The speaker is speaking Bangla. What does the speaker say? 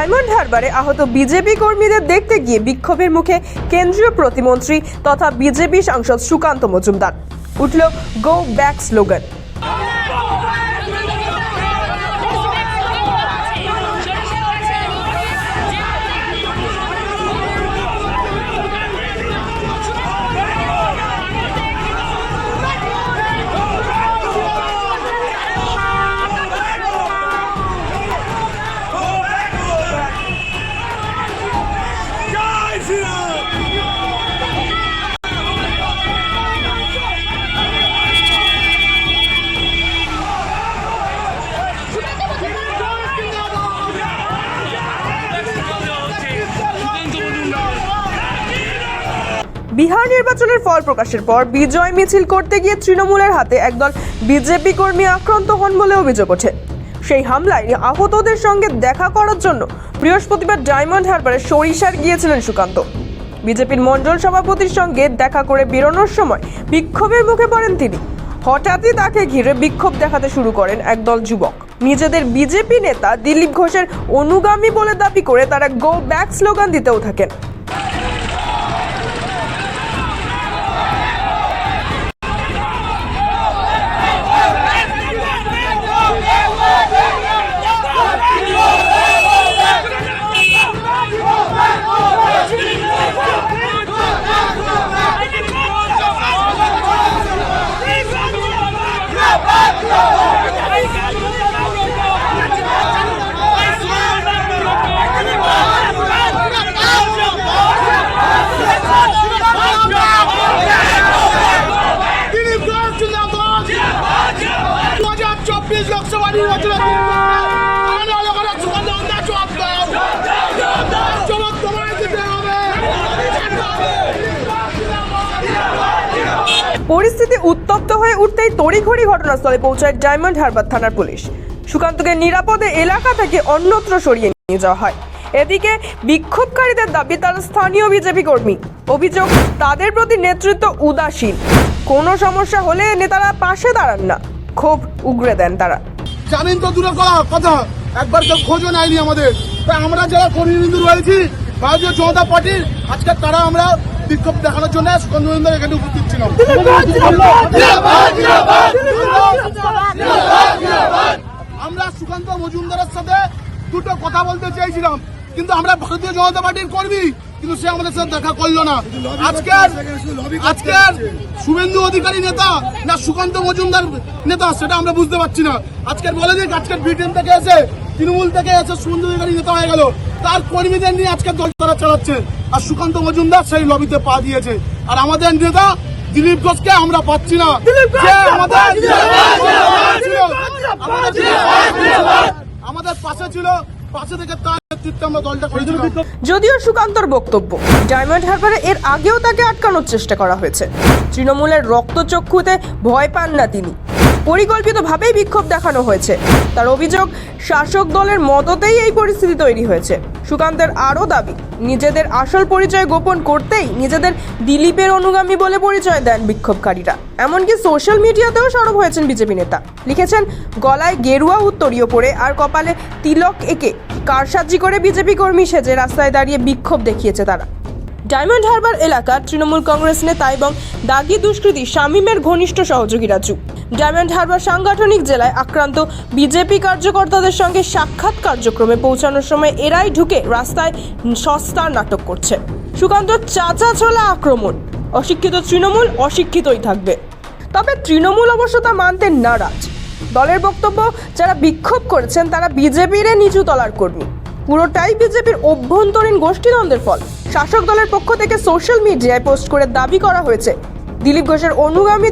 ডায়মন্ড হারবারে আহত বিজেপি কর্মীদের দেখতে গিয়ে বিক্ষোভের মুখে কেন্দ্রীয় প্রতিমন্ত্রী তথা বিজেপি সাংসদ সুকান্ত মজুমদার। উঠল গো ব্যাক স্লোগান বিহার নির্বাচনের ফল প্রকাশের পর বিজয় মিছিল করতে গিয়ে তৃণমূলের হাতে একদল বিজেপি কর্মী আক্রান্ত হন বলে অভিযোগ ওঠে। সেই হামলায় আহতদের সঙ্গে দেখা করার জন্য বৃহস্পতিবার ডায়মন্ড হারবারে সরিষার গিয়েছিলেন সুকান্ত। বিজেপির মণ্ডল সভাপতির সঙ্গে দেখা করে বেরোনোর সময় বিক্ষোভের মুখে পড়েন তিনি। হঠাৎই তাকে ঘিরে বিক্ষোভ দেখাতে শুরু করেন একদল যুবক। নিজেদের বিজেপি নেতা দিলীপ ঘোষের অনুগামী বলে দাবি করে তারা গো ব্যাক স্লোগান দিতেও থাকেন। পরিস্থিতি উত্তপ্ত হয়ে উঠতেই তড়িঘড়ি ঘটনাস্থলে পৌঁছায় ডায়মন্ড হারবার থানার পুলিশ। সুকান্তকে নিরাপদে এলাকা থেকে অন্যত্র সরিয়ে নিয়ে যাওয়া হয়। এদিকে বিক্ষোভকারীদের দাবি, তারা স্থানীয় বিজেপি কর্মী। অভিযোগ, তাদের প্রতি নেতৃত্ব উদাসীন। কোনো সমস্যা হলে নেতারা পাশে দাঁড়ান না। ক্ষোভ উগরে দেন তারা। জানেন তো দূরে করা কথা। একবার তো খোঁজও নেয়নি আমাদের। তাই আমরা যারা কর্মীবৃন্দ রয়েছি, ভারতীয় জনতা পার্টির আজকে তারা আমরা বিক্ষোভ দেখানোর জন্য মজুমদার এখানে উপস্থিত ছিলাম। আমরা সুকান্ত মজুমদারের সাথে দুটো কথা বলতে চাইছিলাম কিন্তু আমরা ভারতীয় জনতা পার্টির কর্মী। কিন্তু সে আমাদের সাথে দেখা করল না। আজকের আজকের শুভেন্দু অধিকারী নেতা না সুকান্ত মজুমদার নেতা সেটা আমরা বুঝতে পারছি না। আজকের বলে দিক আজকের ব্রিটেন থেকে এসে তৃণমূল থেকে এসে শুভেন্দু অধিকারী নেতা হয়ে গেল। তার কর্মীদের নিয়ে আজকের দল তারা চালাচ্ছে। আর সুকান্ত মজুমদার সেই লবিতে পা দিয়েছে। আর আমাদের নেতা দিলীপ ঘোষকে আমরা পাচ্ছি না। আমাদের পাশে ছিল। পাশে থেকে তার যদিও সুকান্তর বক্তব্য, ডায়মন্ড হারবারে এর আগেও তাকে আটকানোর চেষ্টা করা হয়েছে। তৃণমূলের রক্তচক্ষুতে ভয় পান না তিনি। পরিকল্পিতভাবেই বিক্ষোভ দেখানো হয়েছে। তার অভিযোগ, শাসক দলের মদতেই এই পরিস্থিতি তৈরি হয়েছে। সুকান্তের আরও দাবি, নিজেদের আসল পরিচয় গোপন করতেই নিজেদের দিলীপের অনুগামী বলে পরিচয় দেন বিক্ষোভকারীরা। এমনকি সোশ্যাল মিডিয়াতেও সরব হয়েছেন বিজেপি নেতা। লিখেছেন, গলায় গেরুয়া উত্তরীয় পরে আর কপালে তিলক একে কারসাজি করে বিজেপি কর্মী সেজে রাস্তায় দাঁড়িয়ে বিক্ষোভ দেখিয়েছে তারা। ডায়মন্ড হারবার এলাকার তৃণমূল কংগ্রেস নেতা এবং দাগি দুষ্কৃতী শামীমের ঘনিষ্ঠ সহযোগী রাজু ডায়মন্ড হারবার সাংগঠনিক জেলায় আক্রান্ত বিজেপি কার্যকর্তাদের সঙ্গে সাক্ষাৎ কার্যক্রমে পৌঁছানোর সময় এরাই ঢুকে রাস্তায় সস্তার নাটক করছে। সুকান্ত চাচা ছোলা আক্রমণ। অশিক্ষিত তৃণমূল অশিক্ষিতই থাকবে। তবে তৃণমূল অবশ্য তা মানতে নারাজ। দলের বক্তব্য, যারা বিক্ষোভ করেছেন, তারা বিজেপির নিচু তলার কর্মী। পুরোটাই বিজেপির অভ্যন্তরীণ গোষ্ঠীদ্বন্দ্বের ফল। শাসক দলের পক্ষ থেকে সোশ্যাল মিডিয়ায় পোস্ট করে দাবি করা হয়েছে। দিলীপ ঘোষের অনুগামী